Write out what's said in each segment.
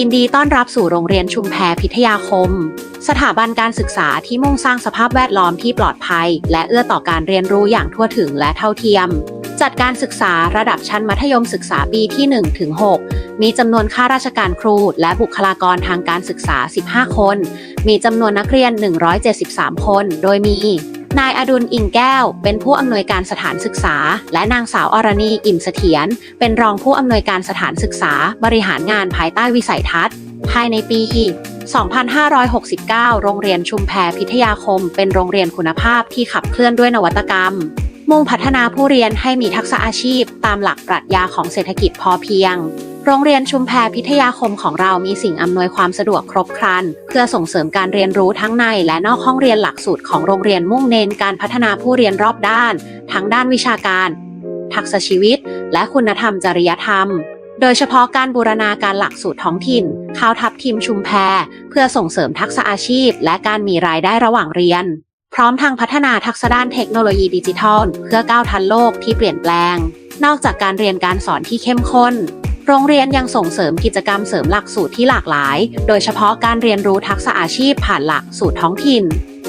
ยินดีต้อนรับสู่โรงเรียนชุมแพพิทยาคม สถาบันการศึกษาที่มุ่งสร้างสภาพแวดล้อมที่ปลอดภัย และเอื้อต่อการเรียนรู้อย่างทั่วถึงและเท่าเทียม จัดการศึกษาระดับชั้นมัธยมศึกษาปีที่1ถึง6มีจำนวนข้าราชการครู และบุคลากรทางการศึกษา 15 คน มีจำนวนนักเรียน 173 คน โดยมี นายอดุลอิงแก้ว เป็นผู้อำนวยการสถานศึกษา และนางสาวอรณีอิ่มเสถียร เป็นรองผู้อำนวยการสถานศึกษา บริหารงานภายใต้วิสัยทัศน์ ภายในปี 2569 โรงเรียนชุมแพพิทยาคม เป็นโรงเรียนคุณภาพที่ขับเคลื่อนด้วยนวัตกรรม มุ่งพัฒนาผู้เรียนให้มีทักษะอาชีพ ตามหลักปรัชญาของเศรษฐกิจพอเพียง โรงเรียนชุมแพพิทยาคมของเรามีสิ่งอำนวยความสะดวกครบครัน เพื่อส่งเสริมการเรียนรู้ทั้งในและนอกห้องเรียนหลักสูตรของโรงเรียนมุ่งเน้นการพัฒนาผู้เรียนรอบด้าน ทั้งด้านวิชาการ ทักษะชีวิต และคุณธรรมจริยธรรม โดยเฉพาะการบูรณาการหลักสูตรท้องถิ่นข้าวทับทิมชุมแพเพื่อส่งเสริมทักษะอาชีพ และการมีรายได้ระหว่างเรียน พร้อมทางพัฒนาทักษะด้านเทคโนโลยีดิจิทัล เพื่อก้าวทันโลกที่เปลี่ยนแปลง นอกจากการเรียนการสอนที่เข้มข้น โรงเรียนยังส่งเสริมกิจกรรมเสริมหลักสูตรที่หลากหลาย โดยเฉพาะการเรียนรู้ทักษะอาชีพผ่านหลักสูตรท้องถิ่น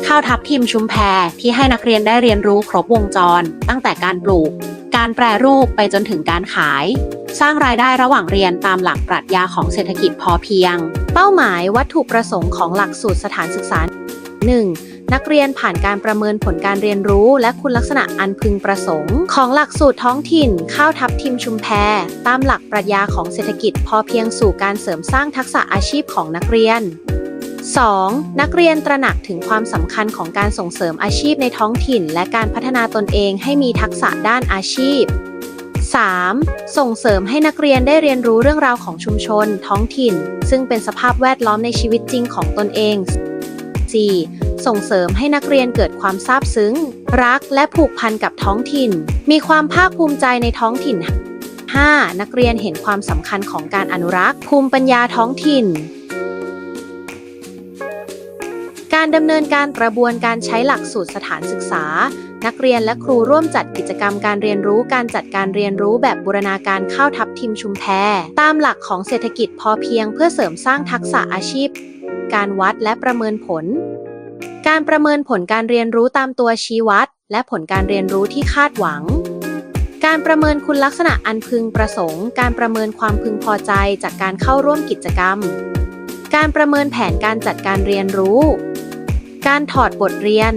ข้าวทับทิมชุมแพที่ให้นักเรียนได้เรียนรู้ครบวงจร ตั้งแต่การปลูก การแปรรูปไปจนถึงการขาย สร้างรายได้ระหว่างเรียนตามหลักปรัชญาของเศรษฐกิจพอเพียง เป้าหมายวัตถุประสงค์ของหลักสูตรสถานศึกษา 1. นักเรียนผ่านการประเมินผลการเรียนรู้ และคุณลักษณะอันพึงประสงค์ ของหลักสูตรท้องถิ่น ข้าวทับทิมชุมแพ ตามหลักปรัชญาของเศรษฐกิจพอเพียงสู่การเสริมสร้างทักษะอาชีพของนักเรียน 2. นักเรียนตระหนักถึงความสำคัญของการส่งเสริมอาชีพในท้องถิ่น และการพัฒนาตนเองให้มีทักษะด้านอาชีพ 3. ส่งเสริมให้นักเรียนได้เรียนรู้เรื่องราวของชุมชน ท้องถิ่น ซึ่งเป็นสภาพแวดล้อมในชีวิตจริงของตนเอง 4. ส่งเสริมให้นักเรียนเกิดความซาบซึ้ง รักและผูกพันกับท้องถิ่น มีความภาคภูมิใจในท้องถิ่น 5. นักเรียนเห็นความสำคัญของการอนุรักษ์ ภูมิปัญญาท้องถิ่น การดำเนินการกระบวนการใช้หลักสูตรสถานศึกษา นักเรียนและครูร่วมจัดกิจกรรมการเรียนรู้การจัดการเรียนรู้แบบบูรณาการข้าวทับทิมชุมแพ ตามหลักของเศรษฐกิจพอเพียงเพื่อเสริมสร้างทักษะอาชีพ การวัดและประเมินผล การประเมินผลการเรียนรู้ตามตัวชี้วัด และผลการเรียนรู้ที่คาดหวัง การประเมินคุณลักษณะอันพึงประสงค์ การประเมินความพึงพอใจจากการเข้าร่วมกิจกรรม การประเมินแผนการจัดการเรียนรู้ การถอดบทเรียน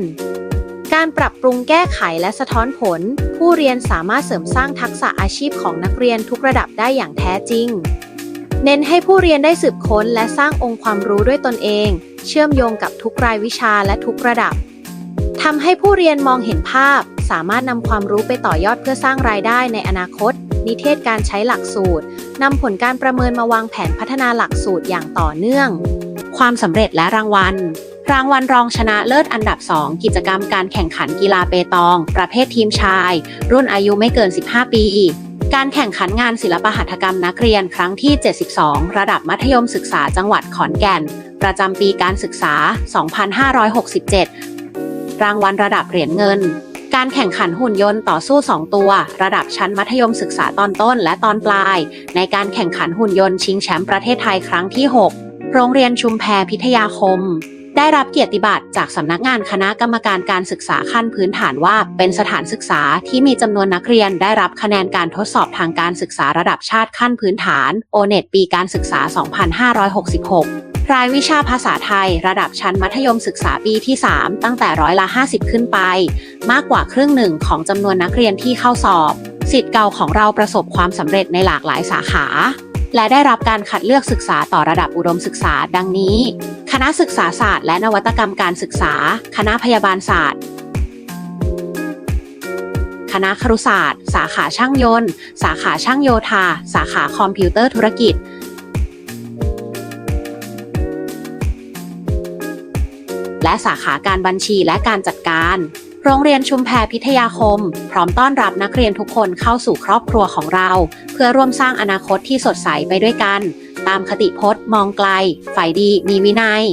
การปรับปรุงแก้ไขและสะท้อนผล ผู้เรียนสามารถเสริมสร้างทักษะอาชีพของนักเรียนทุกระดับได้อย่างแท้จริง เน้นให้ผู้เรียนได้สืบค้นและสร้างองค์ความรู้ด้วยตนเอง เชื่อมโยงกับทุกรายวิชาและทุกระดับทำให้ผู้เรียนมองเห็นภาพ สามารถนำความรู้ไปต่อยอดเพื่อสร้างรายได้ในอนาคต นิเทศการใช้หลักสูตรนำผลการประเมินมาวางแผนพัฒนาหลักสูตรอย่างต่อเนื่อง ความสำเร็จและรางวัล รางวัลรองชนะเลิศอันดับ 2 กิจกรรมการแข่งขันกีฬาเปตอง ประเภททีมชาย รุ่นอายุไม่เกิน 15 ปีอีการแข่งขันงานศิลปหัตถกรรมนักเรียนครั้งที่ 72 ระดับมัธยมศึกษาจังหวัดขอนแก่น ประจำปีการศึกษา 2567 รางวัลระดับเหรียญเงิน การแข่งขันหุ่นยนต์ต่อสู้ 2 ตัว ระดับชั้นมัธยมศึกษาตอนต้นและตอนปลาย ในการแข่งขันหุ่นยนต์ชิงแชมป์ประเทศไทยครั้งที่ 6 โรงเรียนชุมแพพิทยาคมได้รับเกียรติบัตรจากสำนักงานคณะกรรมการการศึกษาขั้นพื้นฐานว่า เป็นสถานศึกษาที่มีจำนวนนักเรียนได้รับคะแนนการทดสอบทางการศึกษาระดับชาติขั้นพื้นฐาน o n e t ปีการศึกษา 2566 รายวิชาภาษาไทย ระดับชั้นมัธยมศึกษาปีที่ 3 ตั้งแต่ร้อยละ 50 ขึ้นไป มากกว่าครึ่งหนึ่งของจำนวนนักเรียนที่เข้าสอบ สิทธิ์เก่าของเราประสบความสำเร็จในหลากหลายสาขา และได้รับการคัดเลือกศึกษาต่อระดับอุดมศึกษา ดังนี้ คณะศึกษาศาสตร์และนวัตกรรมการศึกษา คณะพยาบาลศาสตร์คณะครุศาสตร์ สาขาช่างยนต์ สาขาช่างโยธา สาขาคอมพิวเตอร์ธุรกิจ และสาขาการบัญชีและการจัดการ โรงเรียนชุมแพพิทยาคม พร้อมต้อนรับนักเรียนทุกคนเข้าสู่ครอบครัวของเรา เพื่อร่วมสร้างอนาคตที่สดใสไปด้วยกัน ตามคติพจน์ มองไกล ฝ่ายดี มีวินัย